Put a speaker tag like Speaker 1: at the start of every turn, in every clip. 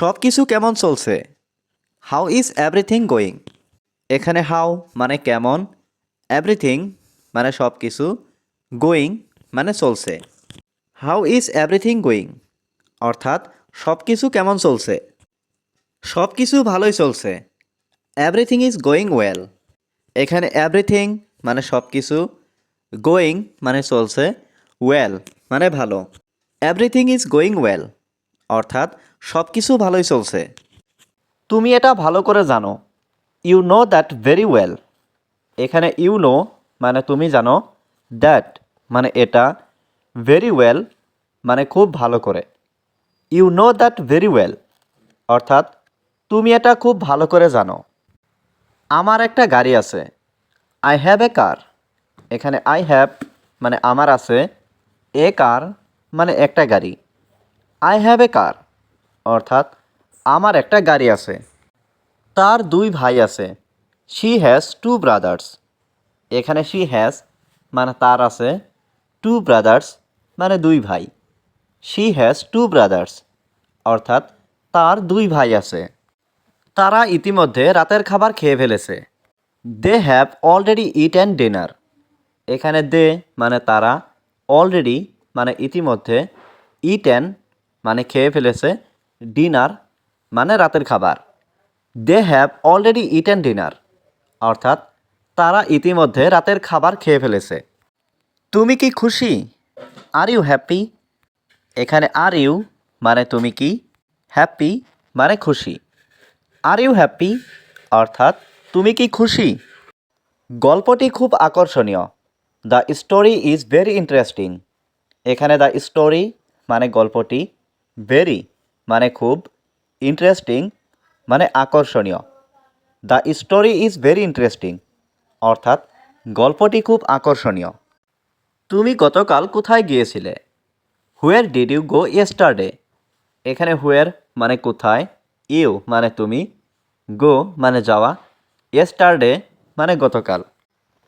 Speaker 1: সব কিছু কেমন চলছে? হাউ ইজ এভরিথিং গোয়িং এখানে হাউ মানে কেমন? এভরিথিং মানে সব কিছু গোয়িং মানে চলছে। হাউ ইজ এভরিথিং গোয়িং অর্থাৎ সব কিছু কেমন চলছে? সব কিছু ভালোই চলছে। এভরিথিং ইজ গোয়িং ওয়েল এখানে এভরিথিং মানে সব কিছু গোয়িং মানে চলছে ওয়েল মানে ভালো। এভরিথিং ইজ গোয়িং ওয়েল অর্থাৎ সব কিছু ভালোই চলছে। তুমি এটা ভালো করে জানো। You know that very well এখানে ইউ নো মানে তুমি জানো দ্যাট মানে এটা ভেরি ওয়েল মানে খুব ভালো করে। You know that very well অর্থাৎ তুমি এটা খুব ভালো করে জানো। আমার একটা গাড়ি আছে। আই হ্যাভ এ কার এখানে আই হ্যাভ মানে আমার আছে। এ কার মানে একটা গাড়ি। I have a car. অর্থাৎ আমার একটা গাড়ি আছে। তার দুই ভাই আছে। She has two brothers. এখানে শি হ্যাজ মানে তার আছে। টু ব্রাদার্স মানে দুই ভাই। She has two brothers. অর্থাৎ তার দুই ভাই আছে। তারা ইতিমধ্যে রাতের খাবার খেয়ে ফেলেছে। They have already eat and dinner. এখানে দে মানে তারা অলরেডি মানে ইতিমধ্যে ইট অ্যান্ড মানে খেয়ে ফেলেছে ডিনার মানে রাতের খাবার। They have already eat and dinner অর্থাৎ তারা ইতিমধ্যে রাতের খাবার খেয়ে ফেলেছে। তুমি কি খুশি? আর ইউ হ্যাপি এখানে আর ইউ মানে তুমি কি? হ্যাপি মানে খুশি। আর ইউ হ্যাপি অর্থাৎ তুমি কি খুশি? গল্পটি খুব আকর্ষণীয়। The story is very interesting এখানে দ্য স্টোরি মানে গল্পটি ভেরি মানে খুব ইন্টারেস্টিং মানে আকর্ষণীয়। The story is very interesting অর্থাৎ গল্পটি খুব আকর্ষণীয়। তুমি গতকাল কোথায় গিয়েছিলে? Where did you go yesterday এখানে হুয়ার মানে কোথায় ইউ মানে তুমি গো মানে যাওয়া ইয়েস্টারডে মানে গতকাল।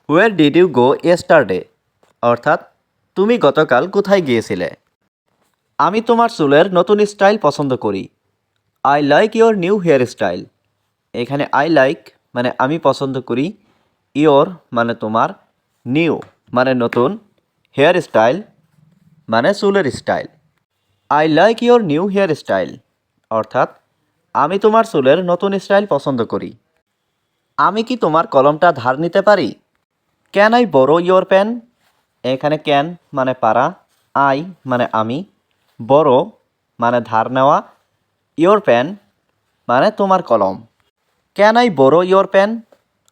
Speaker 1: Where did you go yesterday অর্থাৎ তুমি গতকাল কোথায় গিয়েছিলে? আমি তোমার চুলের নতুন স্টাইল পছন্দ করি। I like your new hair style এখানে আই লাইক মানে আমি পছন্দ করি। ইয়োর মানে তোমার নিউ মানে নতুন হেয়ার স্টাইল মানে চুলের style I like your new hair style অর্থাৎ আমি তোমার চুলের নতুন স্টাইল পছন্দ করি। আমি কি তোমার কলমটা ধার নিতে পারি? Can I borrow your pen এখানে ক্যান মানে পারা আই মানে আমি। বড় মানে ধার নেওয়া ইয়োর পেন মানে তোমার কলম। Can I borrow your pen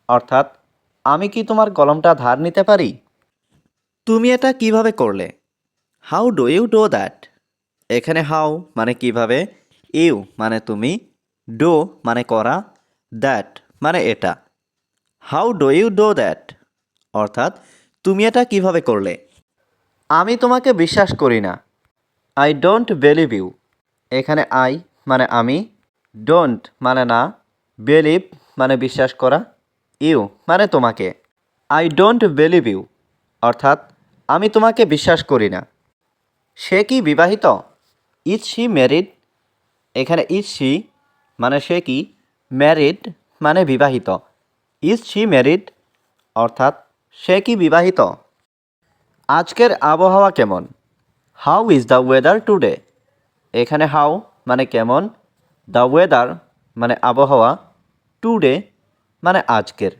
Speaker 1: অর্থাৎ, আমি কি তোমার কলমটা ধার নিতে পারি? তুমি এটা কীভাবে করলে? How do you do that এখানে হাউ মানে কীভাবে? ইউ মানে তুমি। ডো মানে করা। দ্যাট মানে এটা। How do you do that অর্থাৎ, তুমি এটা কীভাবে করলে? আমি তোমাকে বিশ্বাস করি না। আই ডোন্ট বিলিভ ইউ এখানে আই মানে আমি। ডোন্ট মানে না। বিলিভ মানে বিশ্বাস করা। ইউ মানে তোমাকে। আই ডোন্ট বিলিভ ইউ অর্থাৎ, আমি তোমাকে বিশ্বাস করি না। সে কি বিবাহিত? ইজ শি ম্যারিড এখানে ইজ শি মানে সে কি? ম্যারিড মানে বিবাহিত। ইজ শি ম্যারিড অর্থাৎ, সে কি বিবাহিত? আজকের আবহাওয়া কেমন? How is the weather today এখানে হাউ মানে কেমন? দ্য ওয়েদার মানে আবহাওয়া। টুডে মানে আজকের।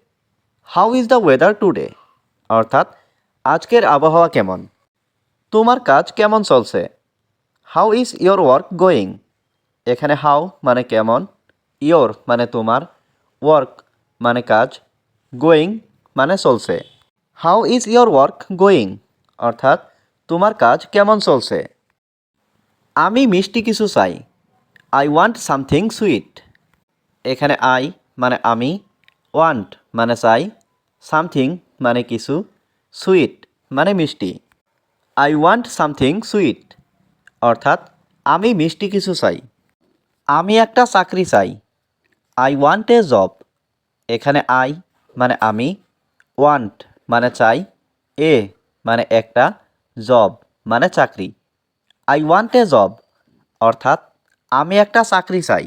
Speaker 1: How is the weather today অর্থাৎ আজকের আবহাওয়া কেমন? তোমার কাজ কেমন চলছে? How is your work going এখানে হাউ মানে কেমন? ইয়োর মানে তোমার। ওয়ার্ক মানে কাজ। গোয়িং মানে চলছে। How is your work going অর্থাৎ তোমার কাজ কেমন চলছে? আমি মিষ্টি কিছু চাই। আই ওয়ান্ট সামথিং সুইট এখানে আই মানে আমি ওয়ান্ট মানে চাই সামথিং মানে কিছু সুইট মানে মিষ্টি। আই ওয়ান্ট সামথিং সুইট অর্থাৎ আমি মিষ্টি কিছু চাই। আমি একটা চাকরি চাই। আই ওয়ান্ট এ জব এখানে আই মানে আমি ওয়ান্ট মানে চাই, এ মানে একটা জব মানে চাকরি। আই ওয়ান্ট এ জব অর্থাৎ আমি একটা চাকরি চাই।